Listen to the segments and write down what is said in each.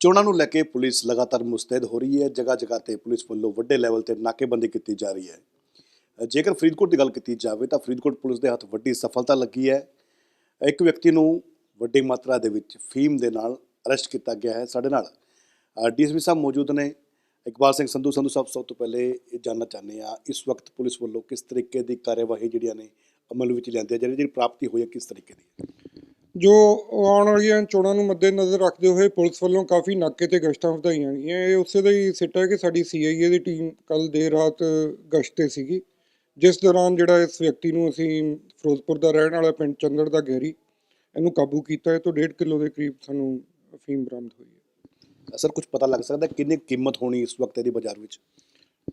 ਚੋਣਾਂ ਨੂੰ ਲੈ ਕੇ ਪੁਲਿਸ ਲਗਾਤਾਰ ਮੁਸਤੈਦ ਹੋ ਰਹੀ ਹੈ, ਜਗ੍ਹਾ ਜਗ੍ਹਾ ਤੇ ਪੁਲਿਸ ਵੱਲੋਂ ਵੱਡੇ ਲੈਵਲ ਤੇ ਨਾਕੇਬੰਦੀ ਕੀਤੀ ਜਾ ਰਹੀ ਹੈ। ਜੇਕਰ ਫਰੀਦਕੋਟ ਦੀ ਗੱਲ ਕੀਤੀ ਜਾਵੇ ਤਾਂ ਫਰੀਦਕੋਟ ਪੁਲਿਸ ਦੇ ਹੱਥ ਵੱਡੀ ਸਫਲਤਾ ਲੱਗੀ ਹੈ। ਇੱਕ ਵਿਅਕਤੀ ਨੂੰ ਵੱਡੀ ਮਾਤਰਾ ਦੇ ਵਿੱਚ ਫੀਮ ਦੇ ਨਾਲ ਅਰੈਸਟ ਕੀਤਾ ਗਿਆ ਹੈ। ਸਾਡੇ ਨਾਲ ਡੀਐਸਪੀ ਸਾਹਿਬ ਮੌਜੂਦ ਨੇ। ਇਕਬਾਲ ਸਿੰਘ ਸੰਧੂ ਸੰਧੂ ਸਾਹਿਬ, ਸਭ ਤੋਂ ਪਹਿਲੇ ਇਹ ਜਾਨਣਾ ਚਾਹੁੰਦੇ ਆ ਇਸ ਵਕਤ ਪੁਲਿਸ ਵੱਲੋਂ ਕਿਸ ਤਰੀਕੇ ਦੀ ਕਾਰਵਾਈ ਜਿਹੜੀਆਂ ਨੇ ਅਮਲ ਵਿੱਚ ਲਿਆਂਦੀਆਂ ਜਿਹੜੀ ਜਿਹੜੀ ਪ੍ਰਾਪਤੀ ਹੋਈ ਹੈ, ਕਿਸ ਤਰੀਕੇ ਦੀ ਜੋ ਆਉਣ ਵਾਲੀਆਂ ਚੋਣਾਂ ਨੂੰ ਮੱਦੇਨਜ਼ਰ ਰੱਖਦੇ ਹੋਏ ਪੁਲਿਸ ਵੱਲੋਂ ਕਾਫੀ ਨਾਕੇ ਤੇ ਗਸ਼ਤਾਂ ਵਧਾਈਆਂ ਗਈਆਂ। ਇਹ ਉਸੇ ਦਾ ਹੀ ਸਿੱਟਾ ਹੈ ਕਿ ਸਾਡੀ ਸੀਆਈਏ ਦੀ ਟੀਮ ਕੱਲ ਦੇਰ ਰਾਤ ਗਸ਼ਤ ਤੇ ਸੀਗੀ। ਜਿਸ ਦੌਰਾਨ ਜਿਹੜਾ ਇਸ ਵਿਅਕਤੀ ਨੂੰ ਅਸੀਂ ਫਿਰੋਜ਼ਪੁਰ ਦਾ ਰਹਿਣ ਵਾਲਾ ਪਿੰਡ ਚੰਦੜ ਦਾ ਗਹਿਰੀ ਇਹਨੂੰ ਕਾਬੂ ਕੀਤਾ। ਹੈ ਤੋਂ 1.5 ਕਿਲੋ ਦੇ ਕਰੀਬ ਸਾਨੂੰ ਅਫੀਮ ਬਰਾਮਦ ਹੋਈ ਹੈ। ਸਰ ਕੁਝ ਪਤਾ ਲੱਗ ਸਕਦਾ ਕਿੰਨੀ ਕੀਮਤ ਹੋਣੀ ਇਸ ਵਕਤ ਇਹਦੀ ਬਾਜ਼ਾਰ ਵਿੱਚ?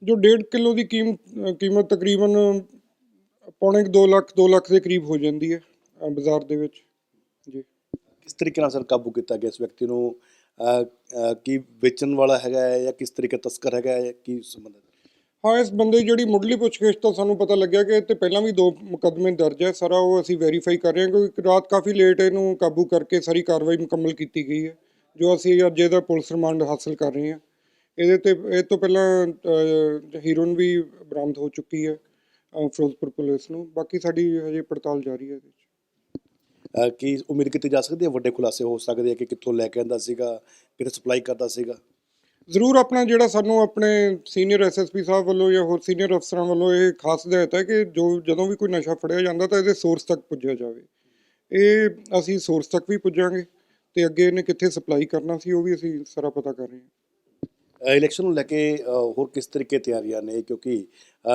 ਜੋ 1.5 ਕਿਲੋ ਦੀ ਕੀਮਤ ਤਕਰੀਬਨ ਪੌਣੇ 2 ਲੱਖ 2 ਲੱਖ ਦੇ ਕਰੀਬ ਹੋ ਜਾਂਦੀ ਹੈ ਬਾਜ਼ਾਰ ਦੇ ਵਿੱਚ। ਕਿਸ ਤਰੀਕੇ ਨਾਲ ਸਰ ਕਾਬੂ ਕੀਤਾ ਗਿਆ ਇਸ ਵਿਅਕਤੀ ਨੂੰ? ਕੀ ਵੇਚਣ ਵਾਲਾ ਹੈਗਾ ਹੈ ਜਾਂ ਕਿਸ ਤਰੀਕੇ ਤਸਕਰ ਹੈਗਾ ਹੈ ਕੀ ਸੰਬੰਧ ਹੈ? ਹਾਂ, ਇਸ ਬੰਦੇ ਦੀ ਜਿਹੜੀ ਮੁੱਢਲੀ ਪੁੱਛਗਿੱਛ ਤੋਂ ਸਾਨੂੰ ਪਤਾ ਲੱਗਿਆ ਕਿ ਇਹ ਤੇ ਪਹਿਲਾਂ ਵੀ ਦੋ ਮੁਕੱਦਮੇ ਦਰਜ ਹੈ। ਸਾਰਾ ਉਹ ਅਸੀਂ ਵੈਰੀਫਾਈ ਕਰ ਰਹੇ ਹਾਂ ਕਿਉਂਕਿ ਰਾਤ ਕਾਫੀ ਲੇਟ ਇਹਨੂੰ ਕਾਬੂ ਕਰਕੇ ਸਾਰੀ ਕਾਰਵਾਈ ਮੁਕੰਮਲ ਕੀਤੀ ਗਈ ਹੈ, ਜੋ ਅਸੀਂ ਅੱਜ ਇਹਦਾ ਪੁਲਿਸ ਰਿਮਾਂਡ ਹਾਸਲ ਕਰ ਰਹੇ ਹਾਂ। ਇਹਦੇ ਤੇ, ਇਹ ਤੋਂ ਪਹਿਲਾਂ ਹੀਰੋਇਨ ਵੀ ਬਰਾਮਦ ਹੋ ਚੁੱਕੀ ਹੈ ਫਿਰੋਜ਼ਪੁਰ ਪੁਲਿਸ ਨੂੰ। ਬਾਕੀ ਸਾਡੀ ਹਜੇ ਪੜਤਾਲ ਜਾਰੀ ਹੈ ਇਹਦੇ 'ਚ ਕੀ ਉਮੀਦ ਕੀਤੀ ਜਾ ਸਕਦੀ ਹੈ ਵੱਡੇ ਖੁਲਾਸੇ ਹੋ ਸਕਦੇ ਆ ਕਿ ਕਿੱਥੋਂ ਲੈ ਕੇ ਆਂਦਾ ਸੀਗਾ ਕਿਤੇ ਸਪਲਾਈ ਕਰਦਾ ਸੀਗਾ? ਜ਼ਰੂਰ ਆਪਣਾ ਜਿਹੜਾ ਸਾਨੂੰ ਆਪਣੇ ਸੀਨੀਅਰ ਐਸਐਸਪੀ ਸਾਹਿਬ ਵੱਲੋਂ ਜਾਂ ਹੋਰ ਸੀਨੀਅਰ ਅਫਸਰਾਂ ਵੱਲੋਂ ਇਹ ਖਾਸ ਹਦਾਇਤ ਹੈ ਕਿ ਜੋ ਜਦੋਂ ਵੀ ਕੋਈ ਨਸ਼ਾ ਫੜਿਆ ਜਾਂਦਾ ਤਾਂ ਇਹਦੇ ਸੋਰਸ ਤੱਕ ਪੁੱਜਿਆ ਜਾਵੇ। ਇਹ ਅਸੀਂ ਸੋਰਸ ਤੱਕ ਵੀ ਪੁੱਜਾਂਗੇ ਤੇ ਅੱਗੇ ਇਹਨੇ ਕਿੱਥੇ ਸਪਲਾਈ ਕਰਨਾ ਸੀ ਉਹ ਵੀ ਅਸੀਂ ਸਾਰਾ ਪਤਾ ਕਰ ਰਹੇ ਹਾਂ। ਇਲੈਕਸ਼ਨ ਨੂੰ ਲੈ ਕੇ ਹੋਰ ਕਿਸ ਤਰੀਕੇ ਤਿਆਰੀਆਂ ਨੇ? ਕਿਉਂਕਿ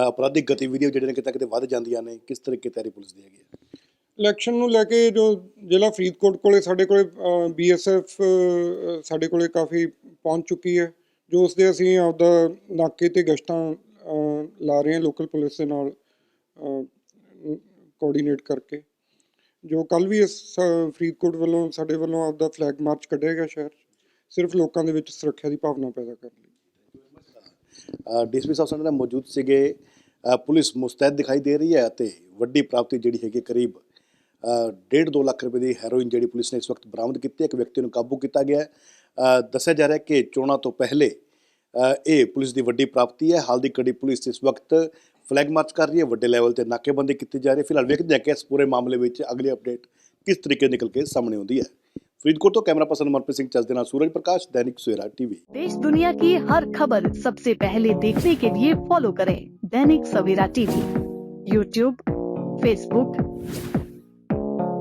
ਅਪਰਾਧਿਕ ਗਤੀਵਿਧੀਆਂ ਜਿਹੜੇ ਨੇ ਕਿਤੇ ਕਿਤੇ ਵੱਧ ਜਾਂਦੀਆਂ ਨੇ ਕਿਸ ਤਰੀਕੇ ਤਿਆਰੀ ਪੁਲਿਸ ਦੀ ਹੈਗੀ ਹੈ? ਇਲੈਕਸ਼ਨ ਨੂੰ ਲੈ ਕੇ ਜੋ ਜ਼ਿਲ੍ਹਾ ਫਰੀਦਕੋਟ ਕੋਲੇ ਸਾਡੇ ਕੋਲੇ ਬੀਐਸਐਫ ਸਾਡੇ ਕੋਲੇ ਕਾਫੀ ਪਹੁੰਚ ਚੁੱਕੀ ਹੈ ਜੋ ਉਸ ਦੇ ਅਸੀਂ ਆਪਦਾ ਨਾਕੇ ਤੇ ਗਸ਼ਤਾਂ ਲਾ ਰਹੇ ਹਾਂ ਲੋਕਲ ਪੁਲਿਸ ਦੇ ਨਾਲ ਕੋਆਰਡੀਨੇਟ ਕਰਕੇ। ਜੋ ਕੱਲ ਵੀ ਇਸ ਅ, ਫਰੀਦਕੋਟ ਵੱਲੋਂ ਸਾਡੇ ਵੱਲੋਂ ਆਪਦਾ ਫਲੈਗ ਮਾਰਚ ਕੱਢਿਆ ਗਿਆ ਸ਼ਹਿਰ 'ਚ, ਸਿਰਫ ਲੋਕਾਂ ਦੇ ਵਿੱਚ ਸੁਰੱਖਿਆ ਦੀ ਭਾਵਨਾ ਪੈਦਾ ਕਰਨ ਲਈ। ਡੀਐਸਪੀ ਸਾਹਿਬ ਸਾਡੇ ਨਾਲ ਮੌਜੂਦ ਸੀਗੇ। ਪੁਲਿਸ ਮੁਸਤੈਦ ਦਿਖਾਈ ਦੇ ਰਹੀ ਹੈ ਅਤੇ ਵੱਡੀ ਪ੍ਰਾਪਤੀ ਜਿਹੜੀ ਹੈਗੀ ਕਰੀਬ ਡੇਢ 2 ਲੱਖ ਰੁਪਏ ਦੀ ਹੈਰੋਇਨ ਜਿਹੜੀ ਪੁਲਿਸ ਨੇ ਇਸ ਵਕਤ ਬਰਾਮਦ ਕੀਤੀ ਹੈ ਇੱਕ ਵਿਅਕਤੀ ਨੂੰ ਕਾਬੂ ਕੀਤਾ ਗਿਆ ਹੈ ਅਹ, ਦੱਸਿਆ ਜਾ ਰਿਹਾ ਹੈ ਕਿ ਚੋਣਾਂ ਤੋਂ ਪਹਿਲੇ ਅਹ, ਇਹ ਪੁਲਿਸ ਦੀ ਵੱਡੀ ਪ੍ਰਾਪਤੀ ਹੈ ਹਾਲ ਦੀ ਕੜੀ ਪੁਲਿਸ ਇਸ ਵਕਤ ਫਲੈਗ ਮਾਰਚ ਕਰ ਰਹੀ ਹੈ ਵੱਡੇ ਲੈਵਲ ਤੇ ਨਾਕੇਬੰਦੀ ਕੀਤੀ ਜਾ ਰਹੀ ਹੈ ਫਿਲਹਾਲ ਵੇਖਦੇ ਹਾਂ ਕਿ ਇਸ ਪੂਰੇ ਮਾਮਲੇ ਵਿੱਚ ਅਗਲੀ ਅਪਡੇਟ ਕਿਸ ਤਰੀਕੇ ਨਿਕਲ ਕੇ ਸਾਹਮਣੇ ਆਉਂਦੀ ਹੈ ਫਰੀਦਕੋਟ ਤੋਂ ਕੈਮਰਾ ਪਰਸਨ ਮਨਪ੍ਰੀਤ ਸਿੰਘ ਚੱਜ ਦੇ ਨਾਲ ਸੂਰਜ ਪ੍ਰਕਾਸ਼ ਦੈਨਿਕ ਸਵੇਰਾ ਟੀਵੀ देश दुनिया की हर खबर सबसे पहले देखने के लिए फॉलो करें Dainik Savera TV YouTube Facebook